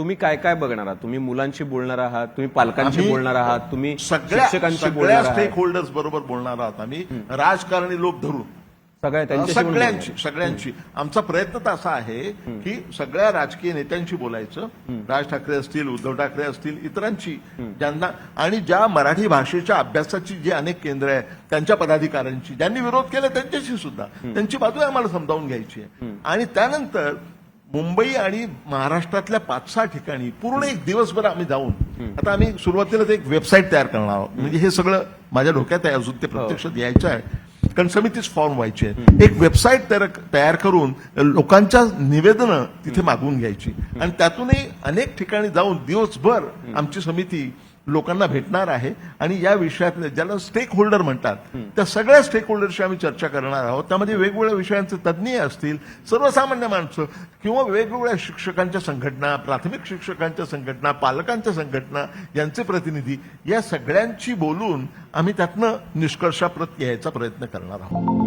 तुम्ही काय काय बघणार आहात? तुम्ही मुलांशी बोलणार आहात तुम्ही पालकांशी आम्ही बोलणार आहात तुम्ही सगळ्या शिक्षकांशी सगळ्या बोलणार आहात? स्टेक होल्डर्स बरोबर बोलणार आहात आम्ही. राजकारणी लोक धरून. सगळ्या त्यांच्याशी बोलणार. सगळ्यांची सगळ्यांची. आमचा प्रयत्न तर असा आहे की सगळ्या राजकीय नेत्यांशी बोलायचं. राज ठाकरे असतील उद्धव ठाकरे असतील इतरांची. ज्यांना आणि ज्या मराठी भाषेच्या अभ्यासाची जी अनेक केंद्र आहे त्यांच्या पदाधिकाऱ्यांची ज्यांनी विरोध केला त्यांच्याशी सुद्धा. त्यांची बाजू आम्हाला समजावून घ्यायची आहे. आणि त्यानंतर मुंबई आणि महाराष्ट्रातल्या पाच सहा ठिकाणी पूर्ण एक दिवसभर आम्ही जाऊन आता आम्ही सुरुवातीला एक वेबसाईट तयार करणार आहोत. म्हणजे हे सगळं माझ्या डोक्यात आहे अजून ते प्रत्यक्ष द्यायचं आहे. कारण समितीच फॉर्म व्हायची आहे. एक वेबसाईट तयार करून लोकांच्या निवेदनं तिथे मागवून घ्यायची. आणि त्यातूनही अनेक ठिकाणी जाऊन दिवसभर आमची समिती लोकांना भेटणार आहे आणि या विषयातले ज्याला स्टेक होल्डर म्हणतात त्या सगळ्या स्टेक होल्डरशी आम्ही चर्चा करणार आहोत. त्यामध्ये वेगवेगळ्या विषयांचे तज्ज्ञ असतील सर्वसामान्य माणसं किंवा वेगवेगळ्या शिक्षकांच्या संघटना प्राथमिक शिक्षकांच्या संघटना पालकांच्या संघटना यांचे प्रतिनिधी या सगळ्यांशी बोलून आम्ही त्यातनं निष्कर्षाप्रत यायचा प्रयत्न करणार आहोत.